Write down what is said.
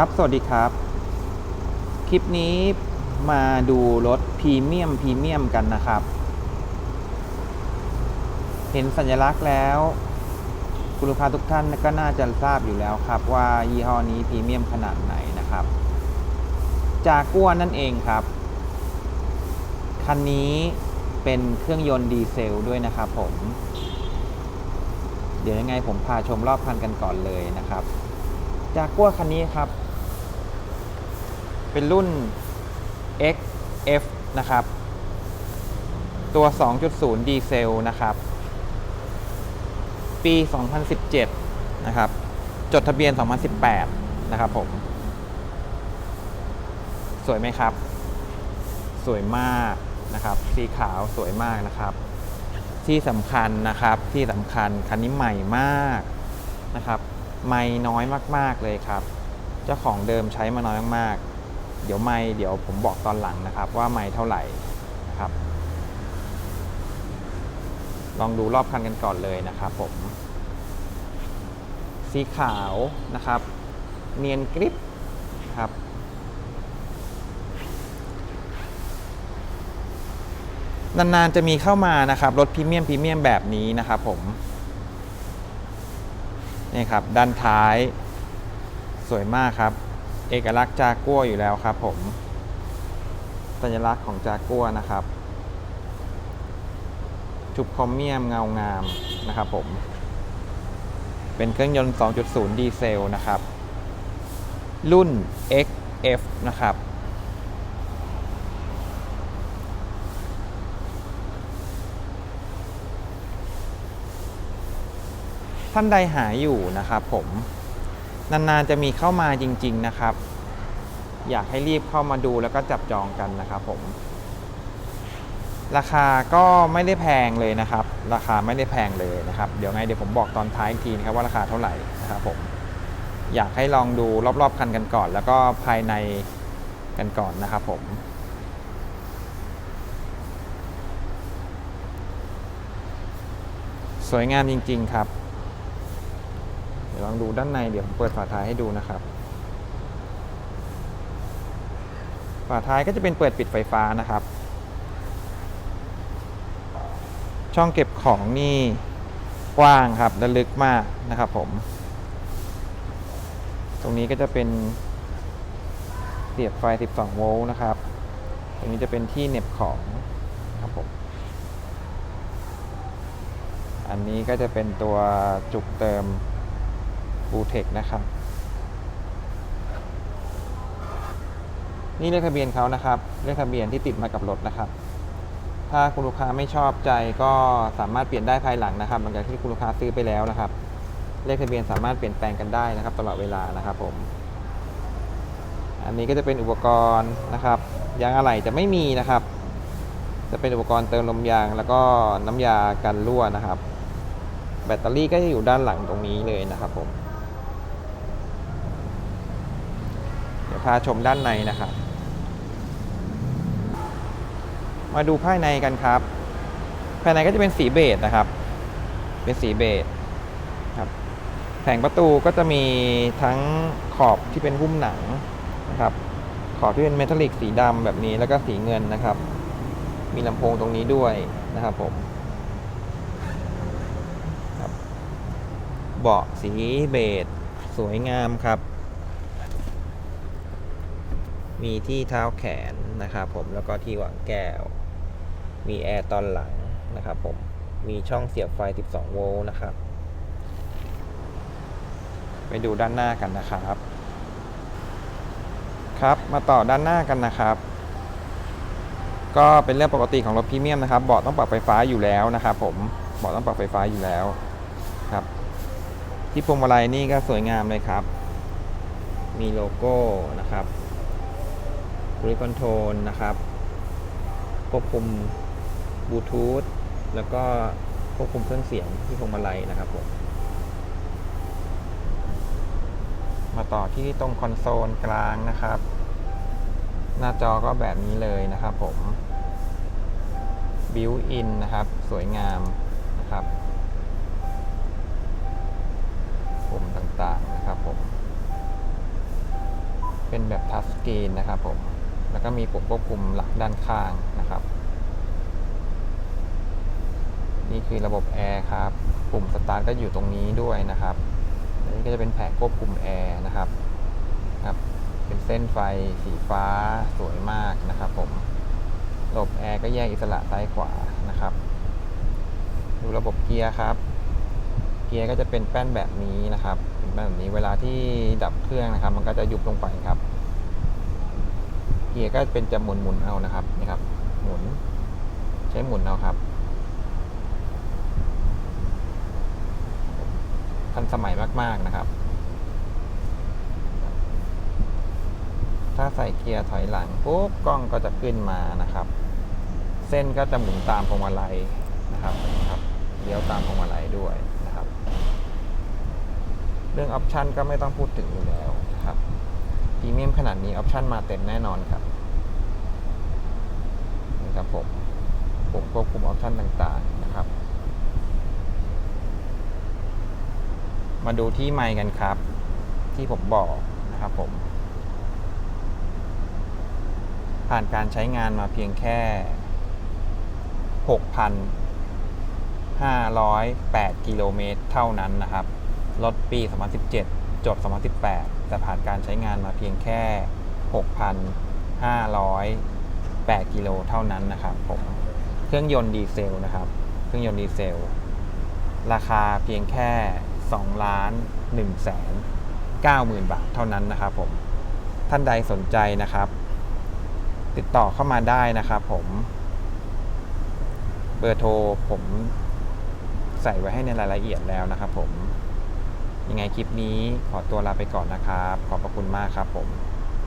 ครับ สวัสดีครับ คลิปนี้มาดูรถพรีเมียมพรีเมียมกันนะครับ เห็นสัญลักษณ์แล้ว คุณลูกค้าทุกท่านก็น่าจะทราบอยู่แล้วครับ ว่ายี่ห้อนี้พรีเมียมขนาดไหนนะครับ จากกัวนั่นเองครับ คันนี้เป็นเครื่องยนต์ดีเซลด้วยนะครับผม เดี๋ยวยังไงผมพาชมรอบคันกันก่อนเลยนะครับจากกัวคันนี้ครับ เป็นรุ่น XF นะครับ ตัว 2.0 ดีเซลนะครับ ปี 2017 นะครับ จดทะเบียน 2018 นะครับผม สวยไหมครับ สวยมากนะครับ สีขาวสวยมากนะครับ ที่สำคัญนะครับที่สำคัญคันนี้ใหม่มากนะครับ ไม่น้อยมาก ๆ เลยครับ เจ้าของเดิมใช้มาน้อยมากๆ เดี๋ยวไม่เดี๋ยวผมบอกตอนหลังนะครับว่าไม่เท่าไหร่นะครับ ลองดูรอบคันกันก่อนเลยนะครับผม สีขาวนะครับ เนียนกริปครับนานๆจะมีเข้ามานะครับรถพรีเมียมพรีเมียมแบบนี้นะครับผมนี่ครับ ด้านท้าย สวยมากครับ เอกลักษณ์จากัวอยู่แล้วครับผม สัญลักษณ์ของจากัวนะครับ จุบคอมเมียมเงางามนะครับผม เป็นเครื่องยนต์ 2.0 ดีเซลนะครับ รุ่น XF นะครับท่านใดหาอยู่นะครับผม นานๆจะมีเข้ามาจริง ๆนะครับ อยากให้รีบเข้ามาดูแล้วก็จับจองกันนะครับผม ราคาก็ไม่ได้แพงเลยนะครับ ราคาไม่ได้แพงเลยนะครับ เดี๋ยวไงเดี๋ยวผมบอกตอนท้ายอีกทีนะครับว่าราคาเท่าไหร่นะครับผม อยากให้ลองดูรอบๆคันกันก่อน แล้วก็ภายในกันก่อนนะครับผมสวยงามจริง ๆ ครับ ดี๋ยวลองดูด้านในเดี๋ยวผมเปิดฝาท้ายให้ดูนะครับ ฝาท้ายก็จะเป็นเปิดปิดไฟฟ้านะครับ ช่องเก็บของนี่กว้างครับและลึกมากนะครับผม ตรงนี้ก็จะเป็นเสียบไฟ 12 โวลต์นะครับ ตรงนี้จะเป็นที่เน็บของครับผม อันนี้ก็จะเป็นตัวจุกเติม บูเทคนะครับ นี่เลขทะเบียนเขานะครับ เลขทะเบียนที่ติดมากับรถนะครับ ถ้าคุณลูกค้าไม่ชอบใจก็สามารถเปลี่ยนได้ภายหลังนะครับ หลังจากที่คุณลูกค้าซื้อไปแล้วนะครับ เลขทะเบียนสามารถเปลี่ยนแปลงกันได้นะครับ ตลอดเวลานะครับผมอันนี้ก็จะเป็นอุปกรณ์นะครับยางอะไหล่จะไม่มีนะครับ จะเป็นอุปกรณ์เติมลมยางแล้วก็น้ำยากันรั่วนะครับ แบตเตอรี่ก็จะอยู่ด้านหลังตรงนี้เลยนะครับผม เดี๋ยวพาชมด้านในนะครับ มาดูภายในกันครับ ภายในก็จะเป็นสีเบจนะครับ เป็นสีเบจครับแผงประตูก็จะมีทั้งขอบที่เป็นหุ้มหนังนะครับ ขอบที่เป็นเมทัลลิกสีดำแบบนี้แล้วก็สีเงินนะครับ มีลำโพงตรงนี้ด้วยนะครับผมเบาะสีเบจสวยงามครับ มีที่เท้าแขนนะครับผมแล้วก็ที่วางแก้ว มีแอร์ตอนหลังนะครับผมมีช่องเสียบไฟ 12 โวลต์นะครับ ไปดูด้านหน้ากันนะครับ ครับมาต่อด้านหน้ากันนะครับ ก็เป็นเรื่องปกติของรถพรีเมียมนะครับเบาะต้องปรับไฟฟ้าอยู่แล้วนะครับผมเบาะต้องปรับไฟฟ้าอยู่แล้วครับ ที่พวงมาลัยนี่ก็สวยงามเลยครับ มีโลโก้นะครับ รูคอนโทรลนะครับ ควบคุมบลูทูธแล้วก็ควบคุมเครื่องเสียงที่พวงมาลัยนะครับผม มาต่อที่ตรงคอนโซลกลางนะครับ หน้าจอก็แบบนี้เลยนะครับผมบิวอินนะครับ สวยงามนะครับปุ่มต่างๆนะครับผม เป็นแบบทัชสกรีนนะครับผม แล้วก็มีปุ่มควบคุมหลักด้านข้างนะครับ นี่คือระบบแอร์ครับ ปุ่มสตาร์ทก็อยู่ตรงนี้ด้วยนะครับอันนี้ก็จะเป็นแผงควบคุมแอร์นะครับครับ เป็นเส้นไฟสีฟ้าสวยมากนะครับ ผมระบบแอร์ก็แยกอิสระซ้ายขวานะครับ ดูระบบเกียร์ครับ เกียร์ก็จะเป็นแป้นแบบนี้นะครับเป็นแป้นแบบนี้เวลาที่ดับเครื่องนะครับ มันก็จะยุบลงไปครับ กียร์ก็เป็นจะหมุนหมุนเอานะครับนี่ครับ หมุน ใช้หมุนเอาครับ ทันสมัยมาก ๆนะครับ ถ้าใส่เกียร์ถอยหลังปุ๊บกล้องก็จะขึ้นมานะครับ เส้นก็จะหมุนตามพวงมาลัยนะครับนะครับเลี้ยวตามพวงมาลัยด้วยนะครับ เรื่องออปชันก็ไม่ต้องพูดถึงอยู่แล้ว รีเมียมขนาดนี้ออปชันมาเต็มแน่นอนครับนี่ครับผมปุ่มควบคุมออปชันต่างๆนะครับ มาดูที่ไมค์กันครับ ที่ผมบอกนะครับผม ผ่านการใช้งานมาเพียงแค่ 6,508 กิโลเมตรเท่านั้นนะครับ รถปี 2017 จด2018 แต่ผ่านการใช้งานมาเพียงแค่ 6,508 กิโลเท่านั้นนะครับผมเครื่องยนต์ดีเซลนะครับ เครื่องยนต์ดีเซล ราคาเพียงแค่2ล้าน1แสน9หมื่นบาทเท่านั้นนะครับผม ท่านใดสนใจนะครับ ติดต่อเข้ามาได้นะครับผมเบอร์โทรผมใส่ไว้ให้ในรายละเอียดแล้วนะครับผม ยังไงคลิปนี้ขอตัวลาไปก่อนนะครับ ขอบพระคุณมากครับผม